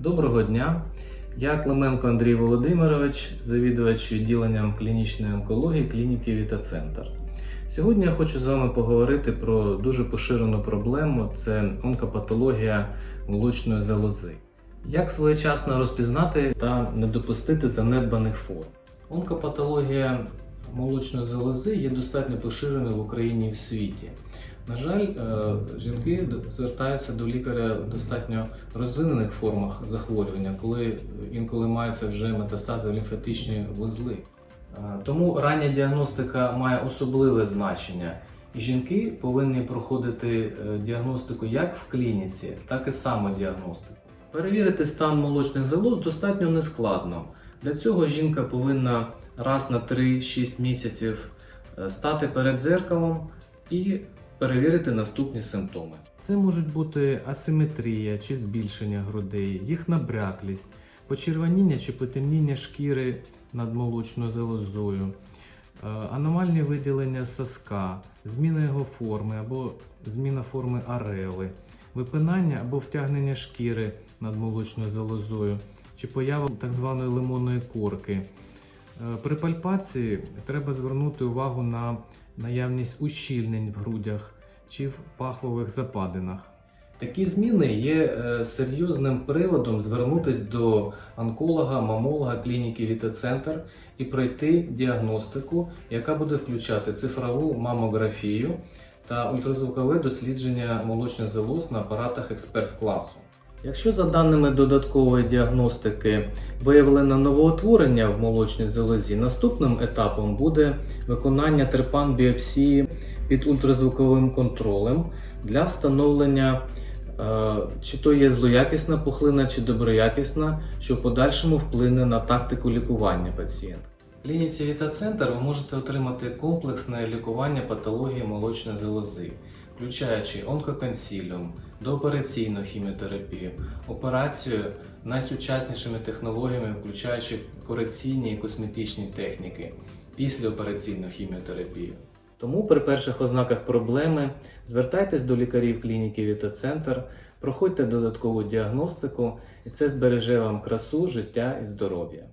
Доброго дня! Я Клименко Андрій Володимирович, завідувач відділенням клінічної онкології клініки Вітацентр. Сьогодні я хочу з вами поговорити про дуже поширену проблему це онкопатологія молочної залози. Як своєчасно розпізнати та не допустити занедбаних форм? Онкопатологія молочної залози є достатньо поширеною в Україні і в світі. На жаль, е, жінки звертаються до лікаря в достатньо розвинених формах захворювання, коли інколи маються вже метастази в лімфатичні вузли. Е, Тому рання діагностика має особливе значення, і жінки повинні проходити е, діагностику як в клініці, так і самодіагностику. Перевірити стан молочних залоз достатньо нескладно. Для цього жінка повинна раз на 3-6 місяців стати перед дзеркалом і перевірити наступні симптоми. Це можуть бути асиметрія чи збільшення грудей, їх набряклість, почервоніння чи потемніння шкіри над молочною залозою, е, аномальні виділення соска, зміна його форми або зміна форми ареоли, випинання або втягнення шкіри над молочною залозою, чи поява так званої лимонної корки. Е, При пальпації треба звернути увагу на наявність ущільнень в грудях чи в пахвових западинах. Такі зміни є е, серйозним приводом звернутися до онколога, мамолога клініки Вітацентр і пройти діагностику, яка буде включати цифрову мамографію та ультразвукове дослідження молочних залоз на апаратах експерт-класу. Якщо за даними додаткової діагностики виявлено новоутворення в молочній залозі, наступним етапом буде виконання терпан біопсії під ультразвуковим контролем для встановлення, е, чи то є злоякісна пухлина, чи доброякісна, що в подальшому вплине на тактику лікування пацієнта. Клініці Вітацентр ви можете отримати комплексне лікування патології молочної залози, включаючи онкоконсіліум, доопераційну хіміотерапію, операцію найсучаснішими технологіями, включаючи корекційні і косметичні техніки, післяопераційну хіміотерапію. Тому при перших ознаках проблеми звертайтесь до лікарів клініки Вітацентр, проходьте додаткову діагностику, і це збереже вам красу, життя і здоров'я.